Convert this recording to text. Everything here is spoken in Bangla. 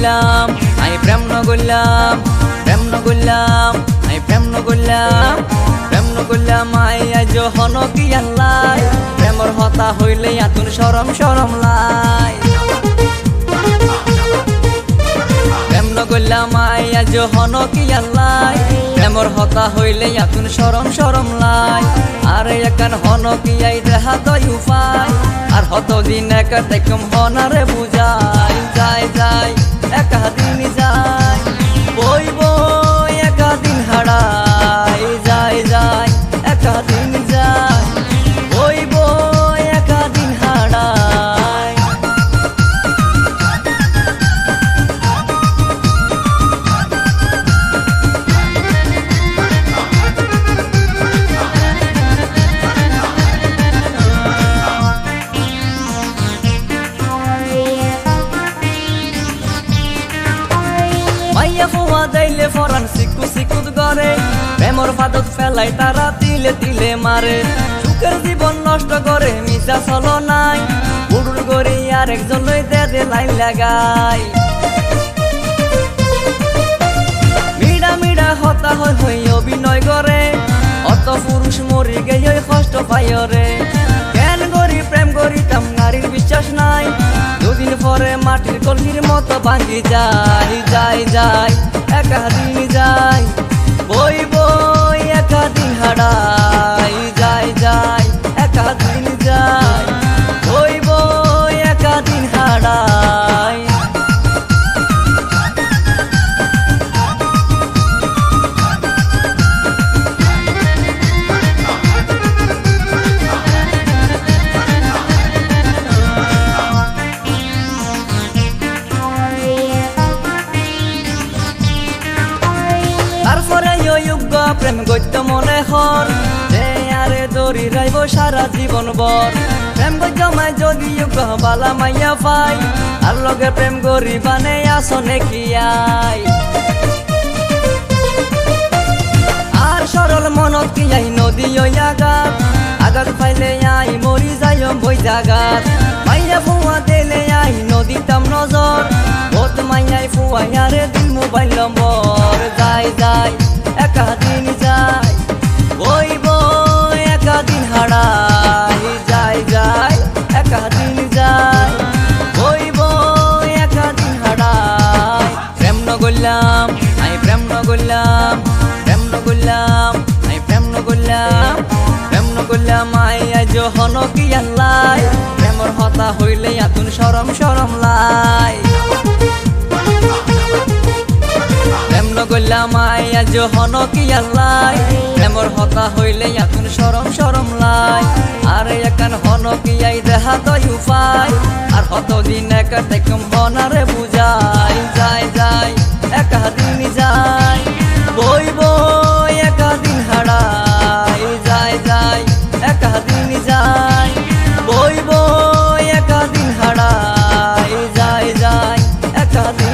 নগল্যাম আই প্রেম নগল্যাম প্রেম নগল্যাম আই প্রেম নগল্যাম প্রেম নগল্যাম আই আজ হন কি আল্লাহ। প্রেমর হতা হইলে আতুন সরম সরম লাই। আই আজ হন কি আল্লাই? প্রেমর হতা হইলে আতুন সরম সরম লাই। আর, একান হন কি আই দেহা দই উপায় আর হত দিন একা দেখম হনারে বুঝাই। যাই যাই, একা মাইয়া ফুয়া দাইলে ফরান সিকু সিকুত গরে প্রেমর ফাদত ফেলাই তারা তিলে তিলে মারে। সুখের জীবন নষ্ট করে মিশা চলো নাই। বুড়ুর গড়ি আর একজন লই দে দে লাইন লাগাই মিডা মিডা হতা হয় হই অভিনয় করে। অত পুরুষ মরি গেই কষ্ট পাই রে পরে মাটির কলহির মতো ভাঙি যাই যাই যাই একাদিন যাই। বই বই একা দিন প্রেম গদ্য মনে হর যে আরে দড়ি রাইব সারা জীবন বর প্রেম গদ্য মাই যদি বালা মাইয়া পাই, আর লগে প্রেম গরি বানে আসনে কি আই? আর সরল মনত কি আই নদী আগাত আগাত পাইলে আই মরি যাই বই জাগাত। মাইয়া ফুয়া দিলে আই নদী তাম নজর। বহুত মাইয়াই ফুয়া আরে দিল মোবাইল নম্বর। যাই যাই। একা দিন যাই বই বই একা হারাই, যাই যাই একা দিন যাই। বই বই একা দিন হারাই। প্রেম নগল্যাম আই প্রেম নগল্যাম প্রেম নগল্যাম আই প্রেম নগল্যাম প্রেম নগল্যাম আই আজ হন কি আল্লাই প্রেমর হতা হইলে আতুন সরম সরম লাই। হইলাম আজ কি আল্লাই? এমর হতা হইলে এখন সরম সরম লাই। আর এখন হন কি আই, দেহা তই উপায় আর হত দিন এক দেখম হনারে বুঝাই। যাই যাই, একা দিন যাই। বই বই, একা দিন হারাই যাই যাই, একা দিন যাই। বই বই, একা দিন হারাই যাই যাই, একা দিন